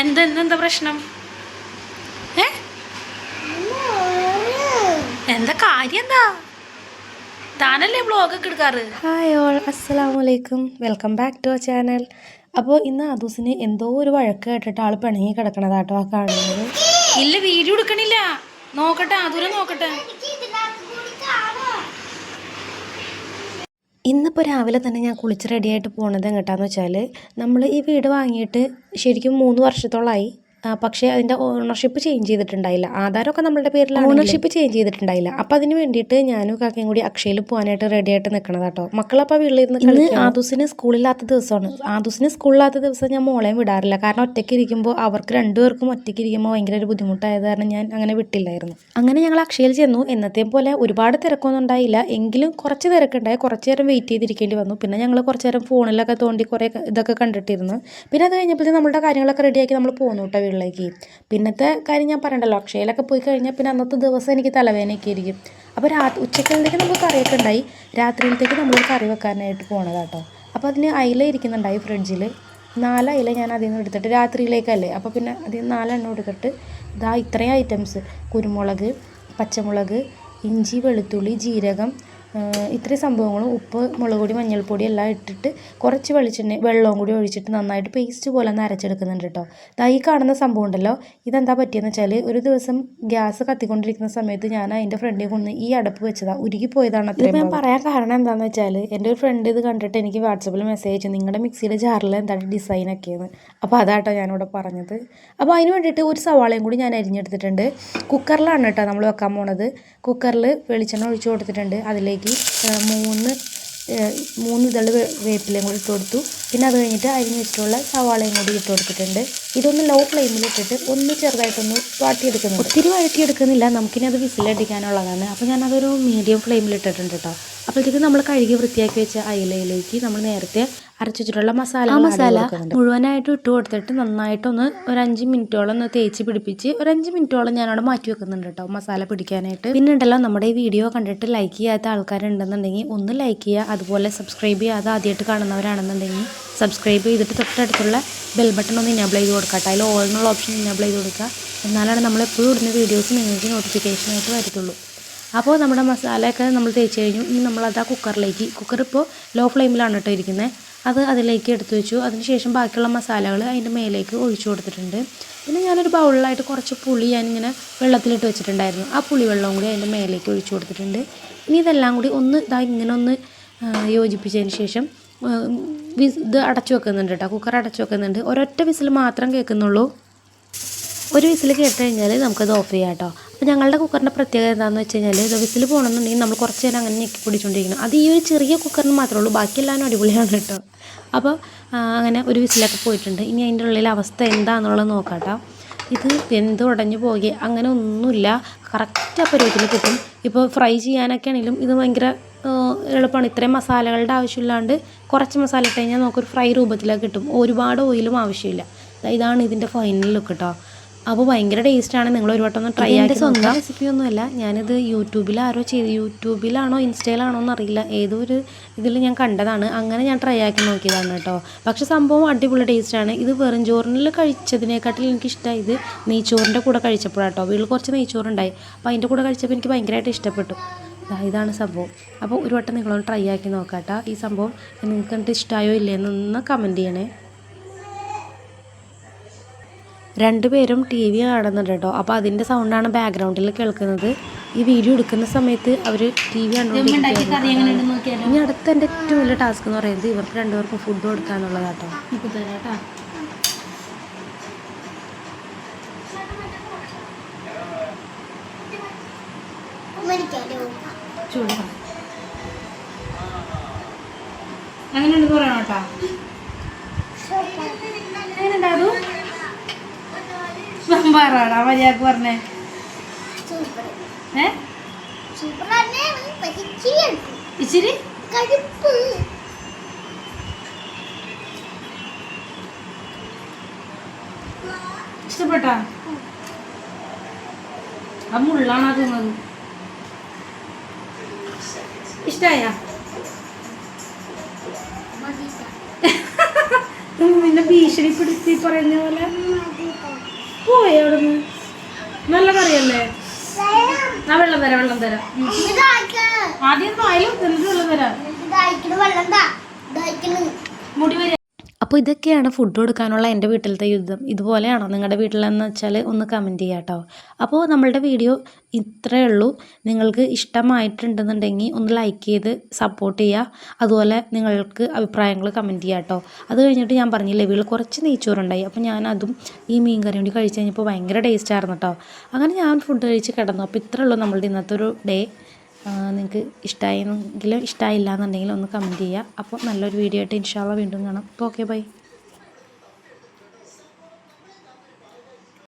ഇന്നെന്താ പ്രശ്നം? ഏ? എന്താ കാര്യം എന്താ? താനല്ലേ ബ്ലോഗൊക്കെ എടുക്കാറ്? ഹായ് ഓൾ അസ്സലാമു അലൈക്കും welcome back to our channel അപ്പോൾ ഇന്ന് ആദൂസിന് എന്തോ ഒരു വഴക്ക് കേട്ടിട്ട് ആൾ പിണങ്ങി കിടക്കണതാട്ടോ ആ കാണുന്നത്. ഇല്ല വീഡിയോ എടുക്കണില്ല. നോക്കട്ടെ അതുരം നോക്കട്ടെ. ഇന്നിപ്പോൾ രാവിലെ തന്നെ ഞാൻ കുളിച്ച് റെഡിയായിട്ട് പോണത് എങ്ങോട്ടാന്ന് വെച്ചാൽ നമ്മൾ ഈ വീട് വാങ്ങിയിട്ട് ശരിക്കും മൂന്ന് വർഷത്തോളമായി പക്ഷേ അതിന്റെ ഓണർഷിപ്പ് ചേഞ്ച് ചെയ്തിട്ടുണ്ടായില്ല. ആധാരമൊക്കെ നമ്മളുടെ പേരിൽ ഓണർഷിപ്പ് ചേഞ്ച് ചെയ്തിട്ടുണ്ടായില്ല. അപ്പം അതിന് വേണ്ടിയിട്ട് ഞാനും കാക്കയും കൂടി അക്ഷയിൽ പോകാനായിട്ട് റെഡി ആയിട്ട് നിൽക്കണത് കേട്ടോ മക്കളപ്പോൾ വീട്ടിലിരുന്ന് ഇന്ന് ആദൂസിന് സ്കൂളില്ലാത്ത ദിവസമാണ്. ആദൂസിന് സ്കൂളില്ലാത്ത ദിവസം ഞാൻ മോളെയും വിടാറില്ല. കാരണം ഒറ്റയ്ക്ക് ഇരിക്കുമ്പോൾ അവർക്ക് രണ്ടുപേർക്കും ഒറ്റയ്ക്ക് ഇരിക്കുമ്പോൾ ഭയങ്കര ഒരു ബുദ്ധിമുട്ടായത് കാരണം ഞാൻ അങ്ങനെ വിട്ടില്ലായിരുന്നു. അങ്ങനെ ഞങ്ങൾ അക്ഷയിൽ ചെന്നു. എന്നത്തെ പോലെ ഒരുപാട് തിരക്കൊന്നും ഉണ്ടായില്ല. എങ്കിലും കുറച്ച് തിരക്കുണ്ടായി. കുറച്ച് നേരം വെയിറ്റ് ചെയ്തിരിക്കേണ്ടി വന്നു. പിന്നെ ഞങ്ങൾ കുറച്ച് നേരം ഫോണിലൊക്കെ തോണ്ടി കുറേ ഇതൊക്കെ കണ്ടിട്ടിരുന്നു. പിന്നെ അത് കഴിഞ്ഞപ്പോഴത്തേക്കും നമ്മുടെ കാര്യങ്ങളൊക്കെ റെഡിയാക്കി നമ്മൾ പോന്നു കേട്ടോ വീട്ടിലേക്ക് പിന്നത്തെ കാര്യം ഞാൻ പറയണ്ടല്ലോ അക്ഷയയിലൊക്കെ പോയി കഴിഞ്ഞാൽ പിന്നെ അന്നത്തെ ദിവസം എനിക്ക് തലവേദനയൊക്കെ ആയിരിക്കും. അപ്പോൾ രാ ഉച്ചക്കലത്തേക്ക് നമുക്ക് കറിയൊക്കെ ഉണ്ടായി. രാത്രിയിലത്തേക്ക് നമ്മൾ കറി വെക്കാനായിട്ട് പോകണത് കേട്ടോ അപ്പോൾ അതിന് അയില ഇരിക്കുന്നുണ്ടായി ഫ്രിഡ്ജിൽ നാല് അയില ഞാൻ അതിൽ നിന്ന് എടുത്തിട്ട് രാത്രിയിലേക്കല്ലേ അപ്പോൾ പിന്നെ അതിൽ നിന്ന് നാലെണ്ണം എടുത്തിട്ട് ഇതാ ഇത്രയും ഐറ്റംസ്. കുരുമുളക് പച്ചമുളക് ഇഞ്ചി വെളുത്തുള്ളി ജീരകം ഇത്രയും സംഭവങ്ങളും ഉപ്പ് മുളക് പൊടി മഞ്ഞൾപ്പൊടി എല്ലാം ഇട്ടിട്ട് കുറച്ച് വെളിച്ചെണ്ണ വെള്ളവും കൂടി ഒഴിച്ചിട്ട് നന്നായിട്ട് പേസ്റ്റ് പോലെ ഒന്ന് അരച്ചെടുക്കുന്നുണ്ട് കേട്ടോ. ദാ ഈ കാണുന്ന സംഭവം ഉണ്ടല്ലോ. ഇതെന്താ പറ്റിയെന്ന് വെച്ചാൽ ഒരു ദിവസം ഗ്യാസ് കത്തിക്കൊണ്ടിരിക്കുന്ന സമയത്ത് ഞാൻ അതിന്റെ ഫ്രണ്ടിൽ കൊണ്ട് ഈ അടപ്പ് വെച്ചതാണ് ഉരുകി പോയതാണ് അത്രയും ഞാൻ പറയാൻ കാരണം എന്താണെന്ന് വെച്ചാൽ എന്റെ ഒരു ഫ്രണ്ട് ഇത് കണ്ടിട്ട് എനിക്ക് വാട്സപ്പിൽ മെസ്സേജ് അയച്ചു. നിങ്ങളുടെ മിക്സിയുടെ ജാറിൽ എന്താണ് ഡിസൈൻ ഒക്കെയെന്ന്. അപ്പോൾ അതാട്ടോ ഞാനിവിടെ പറഞ്ഞത്. അപ്പോൾ അതിന് വേണ്ടിയിട്ട് ഒരു സവാളയും കൂടി ഞാൻ അരിഞ്ഞെടുത്തിട്ടുണ്ട്. കുക്കറിലാണ് കേട്ടോ നമ്മൾ വെക്കാൻ പോണത്. കുക്കറിൽ വെളിച്ചെണ്ണ ഒഴിച്ചു കൊടുത്തിട്ടുണ്ട്. അതിലേക്ക് ആ, മൂന്ന് മൂന്ന് ഇതൾ വേപ്പിലയും കൂടി ഇട്ട് കൊടുത്തു. പിന്നെ അത് കഴിഞ്ഞിട്ട് അരിഞ്ഞ് വെച്ചിട്ടുള്ള സവാളയും കൂടി ഇട്ട് കൊടുത്തിട്ടുണ്ട്. ഇതൊന്ന് ലോ ഫ്ലെയിമിൽ ഇട്ടിട്ട് ഒന്ന് ചെറുതായിട്ടൊന്ന് വാട്ടിയെടുക്കുന്നു ഒത്തിരി വഴറ്റിയെടുക്കുന്നില്ല. നമുക്കിനി അത് വിസിലടിക്കാനുള്ളതാണ് അപ്പോൾ ഞാനതൊരു മീഡിയം ഫ്ലെയിമിൽ ഇട്ടിട്ടുണ്ട് കേട്ടോ അപ്പോഴത്തേക്ക് നമ്മൾ കഴുകി വൃത്തിയാക്കി വെച്ച അയിലയിലേക്ക് നമ്മൾ നേരത്തെ അരച്ചു വെച്ചിട്ടുള്ള മസാല മസാല മുഴുവനായിട്ട് ഇട്ട് കൊടുത്തിട്ട് നന്നായിട്ടൊന്ന് ഒരു അഞ്ച് മിനിറ്റോളം ഒന്ന് തേച്ച് പിടിപ്പിച്ച് ഒരു അഞ്ച് മിനിറ്റോളം ഞാനവിടെ മാറ്റി വെക്കുന്നുണ്ട് കേട്ടോ മസാല പിടിക്കാനായിട്ട്. പിന്നെ ഉണ്ടല്ലോ നമ്മുടെ ഈ വീഡിയോ കണ്ടിട്ട് ലൈക്ക് ചെയ്യാത്ത ആൾക്കാരുണ്ടെന്നുണ്ടെങ്കിൽ ഒന്ന് ലൈക്ക് ചെയ്യുക അതുപോലെ സബ്സ്ക്രൈബ് ചെയ്യാതെ ആദ്യമായിട്ട് കാണുന്നവരാണെന്നുണ്ടെങ്കിൽ സബ്സ്ക്രൈബ് ചെയ്തിട്ട് തൊട്ടടുത്തുള്ള ബെൽ ബട്ടൺ ഒന്ന് ഇനേബിൾ ചെയ്ത് കൊടുക്കുക കേട്ടോ. അതിൽ ഓൾ എന്നുള്ള ഓപ്ഷൻ ഇനേബിൾ ചെയ്ത് കൊടുക്കുക. എന്നാലാണ് നമ്മൾ എപ്പോഴും ഇടുന്ന വീഡിയോസ് നിങ്ങൾക്ക് നോട്ടിഫിക്കേഷനായിട്ട് വരത്തുള്ളൂ. അപ്പോൾ നമ്മുടെ മസാലയൊക്കെ നമ്മൾ തേച്ച് കഴിഞ്ഞു. ഇനി നമ്മളത് ആ കുക്കറിലേക്ക് കുക്കർ ഇപ്പോൾ ലോ ഫ്ലെയിമിലാണ് കേട്ടോ ഇരിക്കുന്നത്. അത് അതിലേക്ക് എടുത്തു വെച്ചു. അതിനുശേഷം ബാക്കിയുള്ള മസാലകൾ അതിന്റെ മേലേക്ക് ഒഴിച്ചു കൊടുത്തിട്ടുണ്ട്. പിന്നെ ഞാനൊരു ബൗളിലായിട്ട് കുറച്ച് പുളി ഞാനിങ്ങനെ വെള്ളത്തിലിട്ട് വെച്ചിട്ടുണ്ടായിരുന്നു. ആ പുളി വെള്ളവും കൂടി അതിന്റെ മേലേക്ക് ഒഴിച്ചു കൊടുത്തിട്ടുണ്ട്. ഇനി ഇതെല്ലാം കൂടി ഒന്ന് ഇതാ ഇങ്ങനെ ഒന്ന് യോജിപ്പിച്ചതിന് ശേഷം ഇത് അടച്ചു വെക്കുന്നുണ്ട് കേട്ടോ. കുക്കർ അടച്ചു വെക്കുന്നുണ്ട്. ഒരൊറ്റ വിസിൽ മാത്രം കേൾക്കുന്നുള്ളൂ. ഒരു വിസിൽ കേട്ട് കഴിഞ്ഞാൽ നമുക്കത് ഓഫ് ചെയ്യാം കേട്ടോ. അപ്പോൾ ഞങ്ങളുടെ കുക്കറിന്റെ പ്രത്യേകത എന്താണെന്ന് വെച്ച് കഴിഞ്ഞാൽ ഇത് വിസിൽ പോകണമെന്നുണ്ടെങ്കിൽ നമ്മൾ കുറച്ച് നേരം അങ്ങനെ ഞെക്കി പിടിച്ചുകൊണ്ടിരിക്കണം അത് ഈ ഒരു ചെറിയ കുക്കറിന് മാത്രമേ ഉള്ളൂ. ബാക്കി ബാക്കിയെല്ലാം അടിപൊളിയാണ് കേട്ടോ. അപ്പോൾ അങ്ങനെ ഒരു വിസിലൊക്കെ പോയിട്ടുണ്ട്. ഇനി അതിന്റെ ഉള്ളിൽ അവസ്ഥ എന്താണെന്നുള്ളത് നോക്കാട്ടോ. കേട്ടോ ഇത് വെന്ത് ഉടഞ്ഞു പോകുക അങ്ങനെ ഒന്നുമില്ല. കറക്റ്റ് ആ പരുവത്തിൽ കിട്ടും. ഇപ്പോൾ ഫ്രൈ ചെയ്യാനൊക്കെ ആണെങ്കിലും ഇത് ഭയങ്കര എളുപ്പമാണ്. ഇത്രയും മസാലകളുടെ ആവശ്യമില്ലാണ്ട് കുറച്ച് മസാല ഇട്ട് കഴിഞ്ഞാൽ നമുക്കൊരു ഫ്രൈ രൂപത്തിലൊക്കെ കിട്ടും. ഒരുപാട് ഓയിലും ആവശ്യമില്ല. ഇതാണ് ഇതിന്റെ ഫൈനൽ ലുക്ക് കേട്ടോ അപ്പോൾ ഭയങ്കര ടേസ്റ്റാണ് നിങ്ങൾ ഒരു വട്ടം ഒന്ന് ട്രൈ ആക്കി സ്വന്തം റെസിപ്പി ഒന്നുമല്ല. ഞാനിത് യൂട്യൂബിൽ ആരോ ചെയ്ത്. യൂട്യൂബിലാണോ ഇൻസ്റ്റയിലാണോ എന്നറിയില്ല ഏതോ ഒരു ഇതിൽ ഞാൻ കണ്ടതാണ്. അങ്ങനെ ഞാൻ ട്രൈ ആക്കി നോക്കിയതാണ് കേട്ടോ. പക്ഷെ സംഭവം അടിപൊളി ടേസ്റ്റാണ് ഇത് വെറും ചോറിനിൽ കഴിച്ചതിനെക്കാട്ടിൽ എനിക്ക് ഇഷ്ടമായി ഇത്. നെയ്ച്ചോറിന്റെ കൂടെ കഴിച്ചപ്പോഴാട്ടോ വീട്ടിൽ കുറച്ച് നെയ്ച്ചോറുണ്ടായി. അപ്പോൾ അതിന്റെ കൂടെ കഴിച്ചപ്പോൾ എനിക്ക് ഭയങ്കരമായിട്ട് ഇഷ്ടപ്പെട്ടു. ഇതാണ് സംഭവം. അപ്പോൾ ഒരു വട്ടം നിങ്ങളൊന്ന് ട്രൈ ആക്കി നോക്കാട്ടോ. ഈ സംഭവം നിങ്ങൾക്ക് ഇഷ്ടമായോ ഇല്ലയെന്നൊന്ന് കമന്റ് ചെയ്യണേ. രണ്ടുപേരും ടി വി കാണുന്നുണ്ട് കേട്ടോ അപ്പോൾ അതിന്റെ സൗണ്ടാണ് ബാക്ക്ഗ്രൗണ്ടിൽ കേൾക്കുന്നത്. ഈ വീഡിയോ എടുക്കുന്ന സമയത്ത് അവർ ടി വി കണ്ടുകൊണ്ടിരിക്കുകയാണ് ഇനി അടുത്ത എന്റെ ഏറ്റവും വലിയ ടാസ്ക് എന്ന് പറയുന്നത് ഇവർക്ക് രണ്ടുപേർക്കും ഫുഡ് കൊടുക്കാനുള്ളത് എന്നുള്ളതാട്ടോ ഇപ്പൊ തരാം കേട്ടോ ചൂട്. അങ്ങനെ പറയണം കേട്ടോ സാമ്പാറാടാ മര്യാദയ്ക്ക് പറഞ്ഞേ. ഏ? ഇച്ചിരി? ഇഷ്ടപ്പെട്ടാ? ആ മുള്ളാണ് ആ തിന്നത് ഇഷ്ടായ? നിന്നെ ഭീഷണിപ്പെടുത്തി പറയുന്ന പോലെ? പോയി അവിടുന്ന്. നല്ല കറിയല്ലേ? ആ വെള്ളം തരാം വെള്ളം തരാം. ആദ്യം എന്നിട്ട് വെള്ളം തരാം. മുടി വരെ അപ്പോൾ ഇതൊക്കെയാണ് ഫുഡ് കൊടുക്കാനുള്ള എന്റെ വീട്ടിലത്തെ യുദ്ധം. ഇതുപോലെയാണോ നിങ്ങളുടെ വീട്ടിലെന്ന് വെച്ചാൽ ഒന്ന് കമന്റ് ചെയ്യാം കേട്ടോ. അപ്പോൾ നമ്മളുടെ വീഡിയോ ഇത്രയേ ഉള്ളൂ. നിങ്ങൾക്ക് ഇഷ്ടമായിട്ടുണ്ടെന്നുണ്ടെങ്കിൽ ഒന്ന് ലൈക്ക് ചെയ്ത് സപ്പോർട്ട് ചെയ്യുക. അതുപോലെ നിങ്ങൾക്ക് അഭിപ്രായങ്ങൾ കമന്റ് ചെയ്യുക കേട്ടോ. അത് കഴിഞ്ഞിട്ട് ഞാൻ പറഞ്ഞില്ലേ വീട്ടിൽ കുറച്ച് നെയ്ച്ചോറുണ്ടായി. അപ്പോൾ ഞാൻ അതും ഈ മീൻ കറി കൂടി കഴിച്ച് കഴിഞ്ഞപ്പോൾ ഭയങ്കര ടേസ്റ്റ് ആയിരുന്നു കേട്ടോ. അങ്ങനെ ഞാൻ ഫുഡ് കഴിച്ച് കിടന്നു. അപ്പോൾ ഇത്രയേ ഉള്ളൂ നമ്മളുടെ ഇന്നത്തെ ഒരു ഡേ നിങ്ങൾക്ക് ഇഷ്ടമായെങ്കിലും ഇഷ്ടമായില്ല എന്നുണ്ടെങ്കിൽ ഒന്ന് കമന്റ് ചെയ്യുക അപ്പോൾ നല്ലൊരു വീഡിയോ ആയിട്ട് ഇൻഷാല്ല വീണ്ടും കാണാം. അപ്പോൾ ഓക്കെ ബൈ